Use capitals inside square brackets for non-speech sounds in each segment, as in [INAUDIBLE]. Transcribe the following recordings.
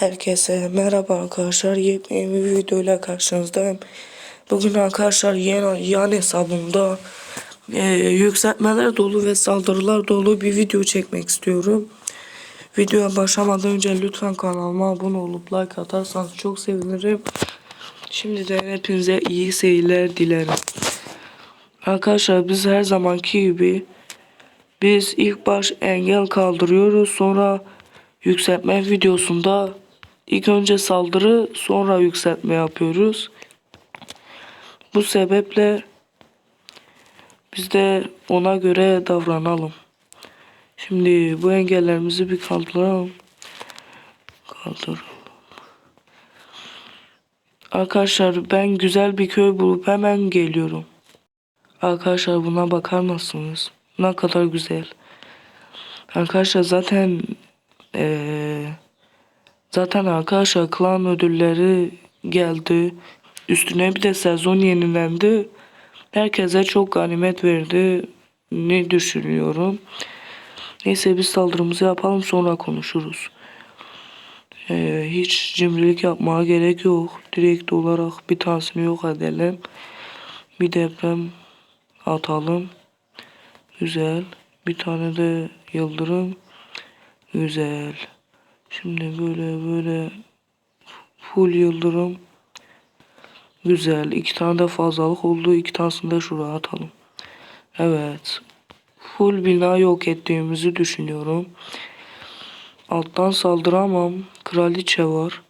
Herkese merhaba arkadaşlar. Yepyeni bir videoyla karşınızdayım. Bugün arkadaşlar yeni yan hesabımda e, yükseltmeler dolu ve saldırılar dolu bir video çekmek istiyorum. Videoya başlamadan önce lütfen kanalıma abone olup like atarsanız çok sevinirim. Şimdiden hepinize iyi seyirler dilerim. Arkadaşlar biz her zamanki gibi biz ilk baş engel kaldırıyoruz sonra yükseltme videosunda ilk önce saldırı sonra yükseltme yapıyoruz. Bu sebeple biz de ona göre davranalım. Şimdi bu engellerimizi bir kaldıralım. Kaldıralım. Arkadaşlar ben güzel bir köy bulup hemen geliyorum. Arkadaşlar buna bakar mısınız? Ne kadar güzel. Arkadaşlar zaten eee, zaten arkadaşlar klan ödülleri geldi. Üstüne bir de sezon yenilendi. Herkese çok ganimet verdi. Ne düşünüyorum? Neyse biz saldırımızı yapalım sonra konuşuruz. Eee, hiç cimrilik yapmaya gerek yok. Direkt olarak bir tanesini yok edelim. Bir deprem atalım. Güzel. Bir tane de yıldırım. Güzel. Şimdi böyle böyle full yıldırım. Güzel. İki tane de fazlalık oldu. İki tanesini de şuraya atalım. Evet. Full bina yok ettiğimizi düşünüyorum. Alttan saldıramam. Kraliçe var.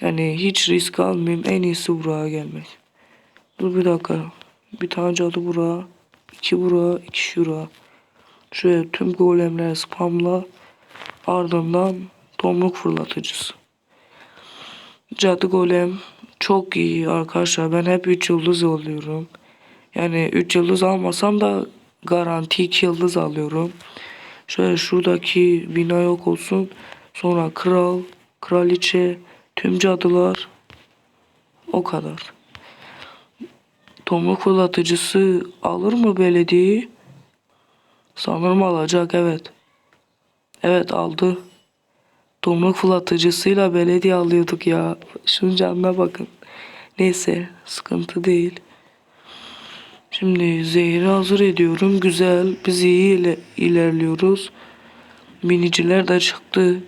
Yani hiç risk almayayım. En iyisi buraya gelmek. Dur bir dakika. Bir tane cadı buraya. iki buraya. iki şuraya. Şöyle tüm golemleri spamla. Ardından tomruk fırlatıcısı. Cadı golem çok iyi arkadaşlar. Ben hep 3 yıldız alıyorum. Yani 3 yıldız almasam da garanti 2 yıldız alıyorum. Şöyle şuradaki bina yok olsun. Sonra kral, kraliçe, tüm cadılar. O kadar. Tomruk fırlatıcısı alır mı belediyeyi? Sanırım alacak evet. Evet aldı. Tomruk fırlatıcısıyla belediye alıyorduk ya. Şunun canına bakın. Neyse sıkıntı değil. Şimdi zehri hazır ediyorum. Güzel. Biz iyi ile ilerliyoruz. Biniciler de çıktı.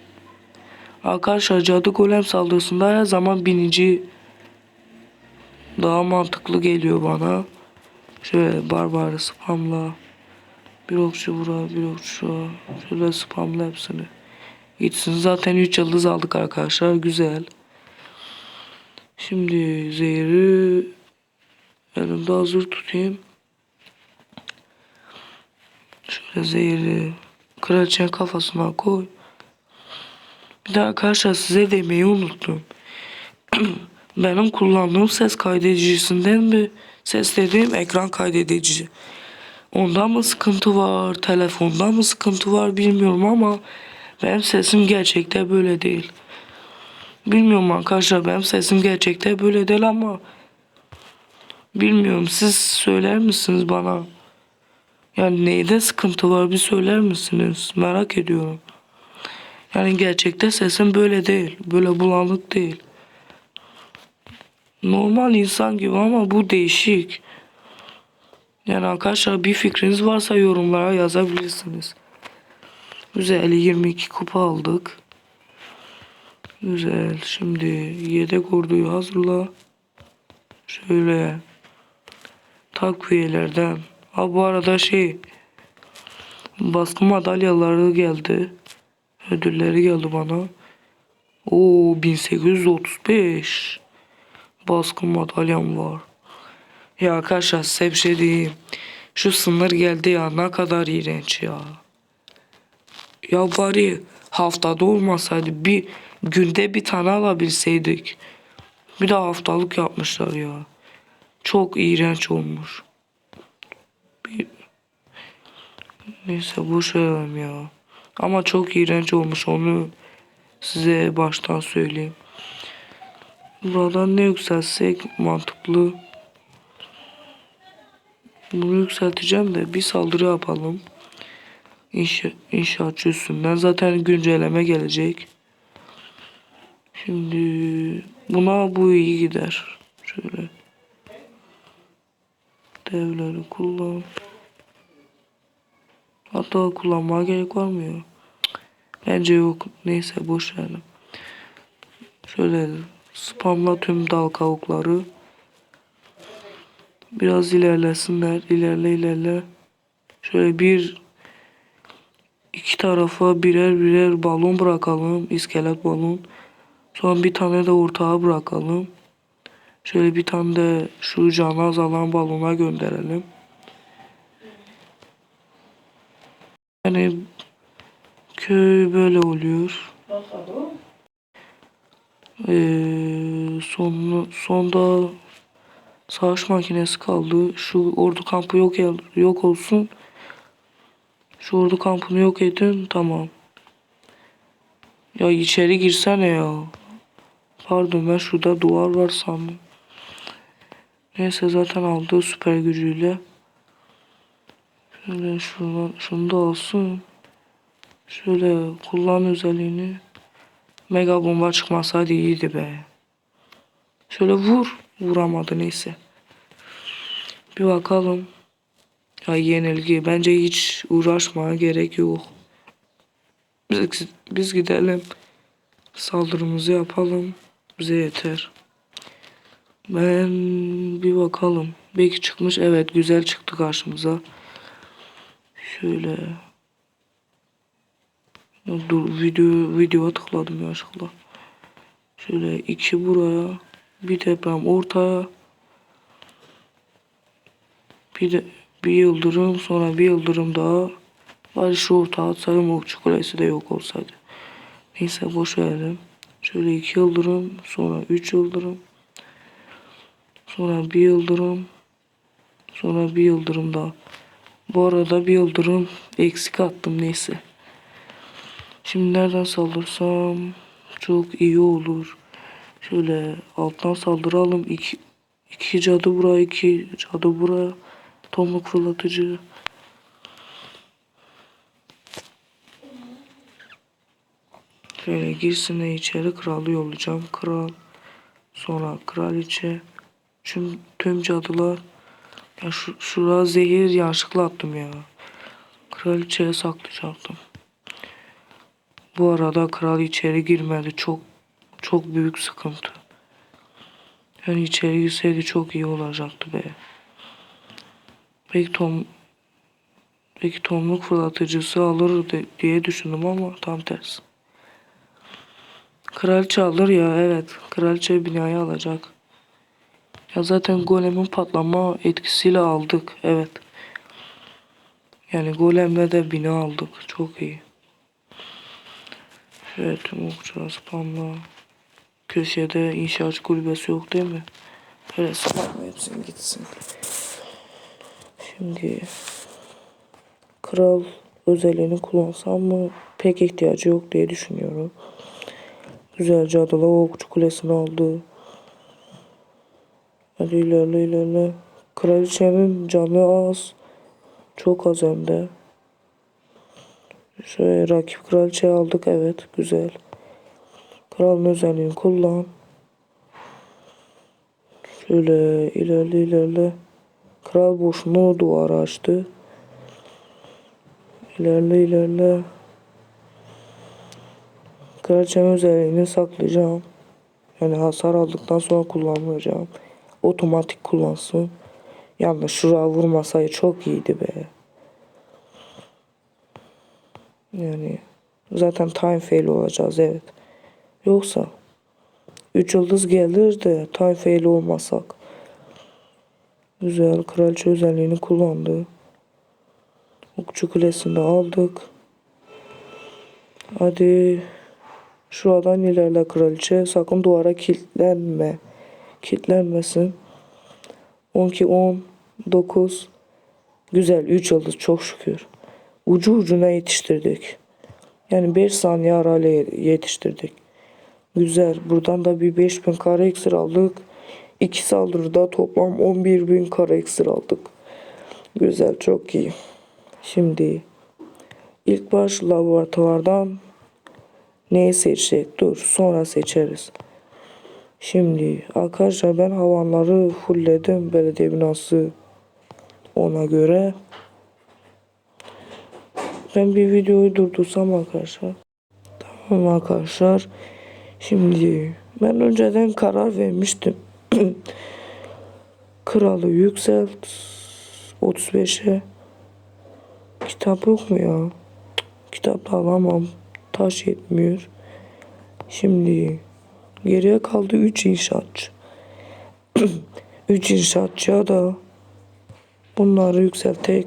Arkadaşlar cadı golem saldırısında her zaman binici daha mantıklı geliyor bana. Şöyle barbar spamla. Bir okçu bura, bir okçu. Şöyle spamla hepsini. Gitsin. Zaten 3 yıldız aldık arkadaşlar. Güzel. Şimdi zehri elimde hazır tutayım. Şöyle zehri kraliçenin kafasına koy. Bir de arkadaşlar size demeyi unuttum. [CLEARS THROAT] Benim kullandığım ses kaydedicisinden mi seslediğim ekran kaydedici. Onda mı sıkıntı var, telefonda mı sıkıntı var bilmiyorum ama benim sesim gerçekte böyle değil. Bilmiyorum arkadaşlar benim sesim gerçekte böyle değil ama bilmiyorum siz söyler misiniz bana? Yani neyde sıkıntı var bir söyler misiniz? Merak ediyorum. Yani gerçekte sesim böyle değil. Böyle bulanık değil. Normal insan gibi ama bu değişik. Yani arkadaşlar bir fikriniz varsa yorumlara yazabilirsiniz. Güzel 22 kupa aldık. Güzel. Şimdi yedek orduyu hazırla. Şöyle takviyelerden. Ha bu arada şey baskı madalyaları geldi. Ödülleri geldi bana. Oo 1835 baskı madalyam var. Ya arkadaşlar size bir şey diyeyim. Şu sınır geldi ya ne kadar iğrenç ya. Ya bari haftada olmasaydı bir günde bir tane alabilseydik. Bir de haftalık yapmışlar ya. Çok iğrenç olmuş. Bir... Neyse boş verelim ya. Ama çok iğrenç olmuş onu size baştan söyleyeyim. Buradan ne yükselsek mantıklı. Bunu yükselteceğim de bir saldırı yapalım. İnşa, üstünden zaten güncelleme gelecek. Şimdi buna bu iyi gider. Şöyle. Devleri kullan. Hatta kullanmaya gerek var mı ya? Bence yok. Neyse boş verelim. Şöyle spamla tüm dal kavukları. Biraz ilerlesinler. İlerle ilerle. Şöyle bir iki tarafa birer birer balon bırakalım. iskelet balon. Sonra bir tane de ortağa bırakalım. Şöyle bir tane de şu canı azalan balona gönderelim. Yani köy böyle oluyor. Ee, son, sonda savaş makinesi kaldı. Şu ordu kampı yok yok olsun. Şu ordu kampını yok edin. Tamam. Ya içeri girsene ya. Pardon ben şurada duvar var sandım. Neyse zaten aldı süper gücüyle. Şöyle şunu, şunu da alsın. Şöyle kullan özelliğini. Mega bomba çıkmasaydı iyiydi be. Şöyle vur. Vuramadı neyse. Bir bakalım. Ya yenilgi. Bence hiç uğraşmaya gerek yok. Biz, biz gidelim. Saldırımızı yapalım. Bize yeter. Ben bir bakalım. Belki çıkmış. Evet güzel çıktı karşımıza. Şöyle. Dur video videoya tıkladım yanlışlıkla. Şöyle iki buraya. Bir deprem ortaya. Bir de bir yıldırım sonra bir yıldırım daha. Bari şu ortağa atsaydım okçu kulesi de yok olsaydı. Neyse boş verelim. Şöyle iki yıldırım sonra üç yıldırım. Sonra bir yıldırım. Sonra bir yıldırım daha. Bu arada bir yıldırım eksik attım neyse. Şimdi nereden saldırsam çok iyi olur. Şöyle alttan saldıralım. İki, iki cadı buraya, iki cadı buraya. Tomruk fırlatıcı. Şöyle girsin de içeri kralı yollayacağım. Kral. Sonra kraliçe. Tüm, tüm cadılar. Ya şu, şuraya zehir yanlışlıkla attım ya. Kraliçeye saklayacaktım. Bu arada kral içeri girmedi. Çok çok büyük sıkıntı. Yani içeri girseydi çok iyi olacaktı be. Belki Tom belki tomruk fırlatıcısı alır diye düşündüm ama tam tersi. Kraliçe alır ya evet. Kraliçe binayı alacak. Ya zaten golemin patlama etkisiyle aldık. Evet. Yani golemle de bina aldık. Çok iyi. Evet tüm okçular spamla. Köşede inşaat kulübesi yok değil mi? Öyle spamla hepsini gitsin. Şimdi kral özelliğini kullansam mı pek ihtiyacı yok diye düşünüyorum. Güzelce adalı okçu kulesini aldı. Hadi ilerle ilerle. Kraliçemin canı az. Çok az hem de. Şöyle rakip kraliçeyi aldık evet güzel. Kralın özelliğini kullan. Şöyle ilerle ilerle. Kral boşuna duvarı açtı. İlerle ilerle. Kraliçemin özelliğini saklayacağım. Yani hasar aldıktan sonra kullanmayacağım. Otomatik kullansın. Yalnız şuraya vurmasaydı çok iyiydi be. Yani zaten time fail olacağız evet. Yoksa 3 yıldız gelir de time fail olmasak. Güzel kraliçe özelliğini kullandı. Okçu kulesini aldık. Hadi şuradan ilerle kraliçe. Sakın duvara kilitlenme. Kilitlenmesin. 12 10 9 Güzel 3 yıldız çok şükür. Ucu ucuna yetiştirdik. Yani 5 saniye arayla yetiştirdik. Güzel. Buradan da bir 5000 kare iksir aldık. İki saldırıda toplam 11.000 kare iksir aldık. Güzel çok iyi. Şimdi ilk baş laboratuvardan Neyi seçecek? Dur sonra seçeriz. Şimdi arkadaşlar ben havanları fullledim belediye binası ona göre. Ben bir videoyu durdursam arkadaşlar. Tamam arkadaşlar. Şimdi ben önceden karar vermiştim. [CLEARS THROAT] Kralı yükselt 35'e. Kitap yok mu ya? Kitap alamam. Taş yetmiyor. Şimdi geriye kaldı 3 inşaatçı. 3 inşaatçıya da bunları yükseltek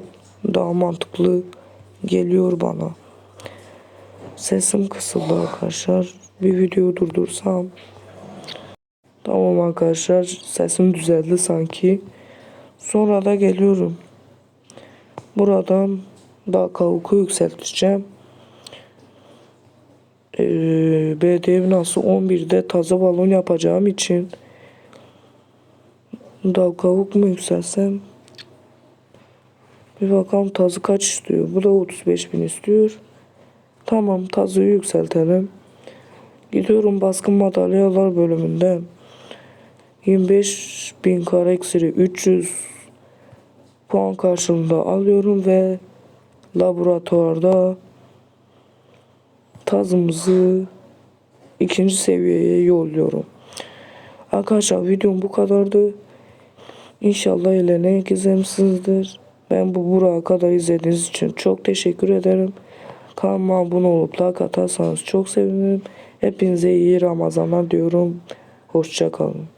daha mantıklı geliyor bana. Sesim kısıldı arkadaşlar. Bir video durdursam. Tamam arkadaşlar sesim düzeldi sanki. Sonra da geliyorum. Buradan daha kavuku yükselteceğim. Ee, belediye binası 11'de taze balon yapacağım için daha kavuk mu yükselsem bir bakalım tazı kaç istiyor. Bu da 35 bin istiyor. Tamam tazıyı yükseltelim. Gidiyorum baskın madalyalar bölümünden. 25 bin eksiri 300 puan karşılığında alıyorum ve laboratuvarda tazımızı ikinci seviyeye yolluyorum. Arkadaşlar videom bu kadardı. İnşallah ilerleyen izlemişsinizdir. Ben bu buraya kadar izlediğiniz için çok teşekkür ederim. Kanalıma abone olup like atarsanız çok sevinirim. Hepinize iyi Ramazanlar diyorum. Hoşçakalın.